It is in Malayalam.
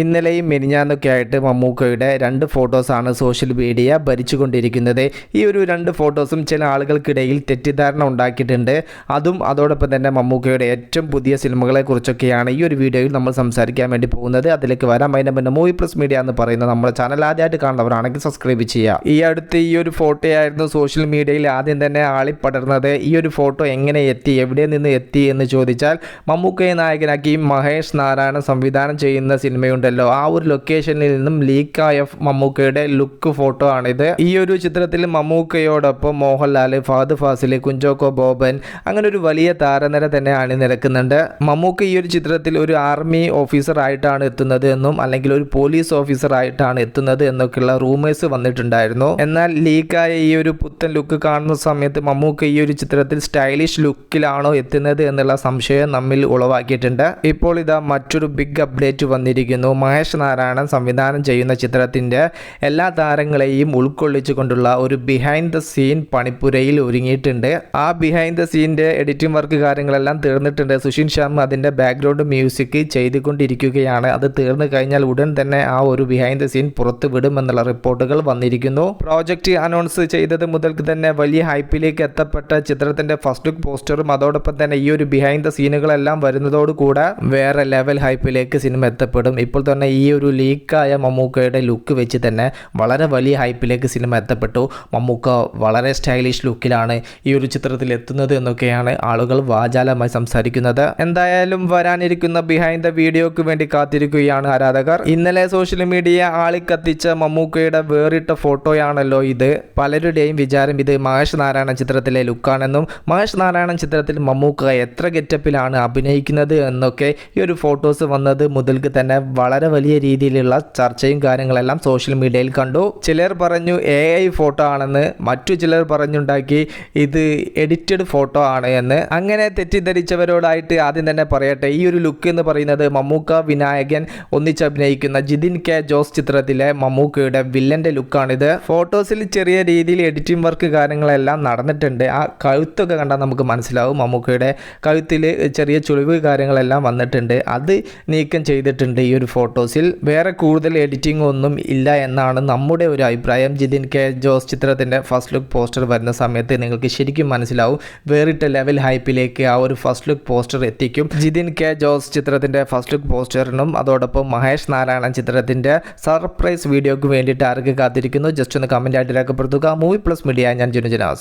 ഇന്നലെയും മെനിഞ്ഞാന്നൊക്കെയായിട്ട് മമ്മൂക്കയുടെ രണ്ട് ഫോട്ടോസാണ് സോഷ്യൽ മീഡിയ ഭരിച്ചുകൊണ്ടിരിക്കുന്നത്. ഈ ഒരു രണ്ട് ഫോട്ടോസും ചില ആളുകൾക്കിടയിൽ തെറ്റിദ്ധാരണ ഉണ്ടാക്കിയിട്ടുണ്ട്. അതും അതോടൊപ്പം തന്നെ മമ്മൂക്കയുടെ ഏറ്റവും പുതിയ സിനിമകളെക്കുറിച്ചൊക്കെയാണ് ഈ ഒരു വീഡിയോയിൽ നമ്മൾ സംസാരിക്കാൻ വേണ്ടി പോകുന്നത്. അതിലേക്ക് വരാം. അതിന്റെ മുന്നേ മൂവി പ്ലസ് മീഡിയ എന്ന് പറയുന്ന നമ്മുടെ ചാനൽ ആദ്യമായിട്ട് കാണുന്നവരാണെങ്കിൽ സബ്സ്ക്രൈബ് ചെയ്യുക. ഈ അടുത്ത് ഈ ഒരു ഫോട്ടോയായിരുന്നു സോഷ്യൽ മീഡിയയിൽ ആദ്യം തന്നെ ആളിപ്പടർന്നത്. ഈ ഒരു ഫോട്ടോ എങ്ങനെ എത്തി എവിടെ നിന്ന് എത്തി എന്ന് ചോദിച്ചാൽ മമ്മൂക്കയെ നായകനാക്കി മഹേഷ് നാരായണൻ സംവിധാനം ചെയ്യുന്ന സിനിമയുണ്ട്. ഉണ്ടല്ലോ. ആ ഒരു ലൊക്കേഷനിൽ നിന്നും ലീക്കായ മമ്മൂക്കയുടെ ലുക്ക് ഫോട്ടോ ആണിത്. ഈ ഒരു ചിത്രത്തിൽ മമ്മൂക്കയോടൊപ്പം മോഹൻലാൽ ഫാദ് ഫാസിൽ കുഞ്ചോക്കോ ബോബൻ അങ്ങനെ ഒരു വലിയ താരനിര തന്നെ അണിനിരക്കുന്നുണ്ട് മമ്മൂക്ക ഈ ഒരു ചിത്രത്തിൽ ഒരു ആർമി ഓഫീസർ ആയിട്ടാണ് എത്തുന്നത് എന്നും അല്ലെങ്കിൽ ഒരു പോലീസ് ഓഫീസർ ആയിട്ടാണ് എത്തുന്നത് എന്നൊക്കെയുള്ള റൂമേഴ്സ് വന്നിട്ടുണ്ടായിരുന്നു. എന്നാൽ ലീക്കായ ഈ ഒരു പുത്തൻ ലുക്ക് കാണുന്ന സമയത്ത് മമ്മൂക്ക ഈ ഒരു ചിത്രത്തിൽ സ്റ്റൈലിഷ് ലുക്കിലാണോ എത്തുന്നത് എന്നുള്ള സംശയം നമ്മിൽ ഉളവാക്കിയിട്ടുണ്ട്. ഇപ്പോൾ ഇതാ മറ്റൊരു ബിഗ് അപ്ഡേറ്റ് വന്നിരിക്കുന്നു. മഹേഷ് നാരായണൻ സംവിധാനം ചെയ്യുന്ന ചിത്രത്തിന്റെ എല്ലാ താരങ്ങളെയും ഉൾക്കൊള്ളിച്ചുകൊണ്ടുള്ള ഒരു ബിഹൈൻഡ് ദ സീൻ പണിപ്പുരയിൽ ഒരുങ്ങിയിട്ടുണ്ട്. ആ ബിഹൈൻഡ് ദ സീന്റെ എഡിറ്റിംഗ് വർക്ക് കാര്യങ്ങളെല്ലാം തീർന്നിട്ടുണ്ട്. സുഷിൻ ശ്യാം അതിന്റെ ബാക്ക്ഗ്രൗണ്ട് മ്യൂസിക് ചെയ്തുകൊണ്ടിരിക്കുകയാണ്. അത് തീർന്നു കഴിഞ്ഞാൽ ഉടൻ തന്നെ ആ ഒരു ബിഹൈൻഡ് ദ സീൻ പുറത്തു വിടുമെന്നുള്ള റിപ്പോർട്ടുകൾ വന്നിരിക്കുന്നു. പ്രോജക്റ്റ് അനൗൺസ് ചെയ്തത് മുതൽക്ക് തന്നെ വലിയ ഹൈപ്പിലേക്ക് എത്തപ്പെട്ട ചിത്രത്തിന്റെ ഫസ്റ്റ് ലുക്ക് പോസ്റ്ററും അതോടൊപ്പം തന്നെ ഈ ഒരു ബിഹൈൻഡ് ദ സീനുകളെല്ലാം വരുന്നതോടുകൂടെ വേറെ ലെവൽ ഹൈപ്പിലേക്ക് സിനിമ എത്തപ്പെടും. ഇപ്പോൾ തന്നെ ഈ ഒരു ലീക്കായ മമ്മൂക്കയുടെ ലുക്ക് വെച്ച് തന്നെ വളരെ വലിയ ഹൈപ്പിലേക്ക് സിനിമ എത്തപ്പെട്ടു. മമ്മൂക്ക വളരെ സ്റ്റൈലിഷ് ലുക്കിലാണ് ഈ ഒരു ചിത്രത്തിൽ എത്തുന്നത് എന്നൊക്കെയാണ് ആളുകൾ വാചാലമായി സംസാരിക്കുന്നത്. എന്തായാലും വരാനിരിക്കുന്ന ബിഹൈൻഡ് ദ വീഡിയോക്ക് വേണ്ടി കാത്തിരിക്കുകയാണ് ആരാധകർ. ഇന്നലെ സോഷ്യൽ മീഡിയ ആളിക്കത്തിച്ച മമ്മൂക്കയുടെ വേറിട്ട ഫോട്ടോയാണല്ലോ ഇത്. പലരുടെയും വിചാരം ഇത് മഹേഷ് നാരായണൻ ചിത്രത്തിലെ ലുക്കാണെന്നും മഹേഷ് നാരായണൻ ചിത്രത്തിൽ മമ്മൂക്ക എത്ര ഗെറ്റപ്പിലാണ് അഭിനയിക്കുന്നത് എന്നൊക്കെ ഈ ഒരു ഫോട്ടോസ് വന്നത് മുതൽക്ക് തന്നെ വളരെ വലിയ രീതിയിലുള്ള ചർച്ചയും കാര്യങ്ങളെല്ലാം സോഷ്യൽ മീഡിയയിൽ കണ്ടു. ചിലർ പറഞ്ഞു എ ഐ ഫോട്ടോ ആണെന്ന്. മറ്റു ചിലർ പറഞ്ഞുണ്ടാക്കി ഇത് എഡിറ്റഡ് ഫോട്ടോ ആണ് എന്ന്. അങ്ങനെ തെറ്റിദ്ധരിച്ചവരോടായിട്ട് ആദ്യം തന്നെ പറയട്ടെ. ഈ ഒരു ലുക്ക് എന്ന് പറയുന്നത് മമ്മൂക്ക വിനായകൻ ഒന്നിച്ചഭിനയിക്കുന്ന ജിതിൻ കെ ജോസ് ചിത്രത്തിലെ മമ്മൂക്കയുടെ വില്ലന്റെ ലുക്കാണിത് ഫോട്ടോസിൽ ചെറിയ രീതിയിൽ എഡിറ്റിംഗ് വർക്ക് കാര്യങ്ങളെല്ലാം നടന്നിട്ടുണ്ട്. ആ കഴുത്തൊക്കെ കണ്ടാൽ നമുക്ക് മനസ്സിലാവും മമ്മൂക്കയുടെ കഴുത്തിൽ ചെറിയ ചുളിവ് കാര്യങ്ങളെല്ലാം വന്നിട്ടുണ്ട്. അത് നീക്കം ചെയ്തിട്ടുണ്ട് ഈ ഒരു ഫോട്ടോസിൽ വേറെ കൂടുതൽ എഡിറ്റിംഗ് ഒന്നും ഇല്ല എന്നാണ് നമ്മുടെ ഒരു അഭിപ്രായം. ജിതിൻ കെ ജോസ് ചിത്രത്തിന്റെ ഫസ്റ്റ് ലുക്ക് പോസ്റ്റർ വരുന്ന സമയത്ത് നിങ്ങൾക്ക് ശരിക്കും മനസ്സിലാവും വേറിട്ട ലെവൽ ഹൈപ്പിലേക്ക് ആ ഒരു ഫസ്റ്റ് ലുക്ക് പോസ്റ്റർ എത്തിക്കും. ജിതിൻ കെ ജോസ് ചിത്രത്തിന്റെ ഫസ്റ്റ് ലുക്ക് പോസ്റ്ററിനും അതോടൊപ്പം മഹേഷ് നാരായണൻ ചിത്രത്തിന്റെ സർപ്രൈസ് വീഡിയോക്ക് വേണ്ടിയിട്ട് ആർക്ക് കാത്തിരിക്കുന്നു? ജസ്റ്റ് ഒന്ന് കമന്റ് ആയിട്ട് രേഖപ്പെടുത്തുക. മൂവി പ്ലസ് മീഡിയ ഞാൻ ജുനുജനാസ്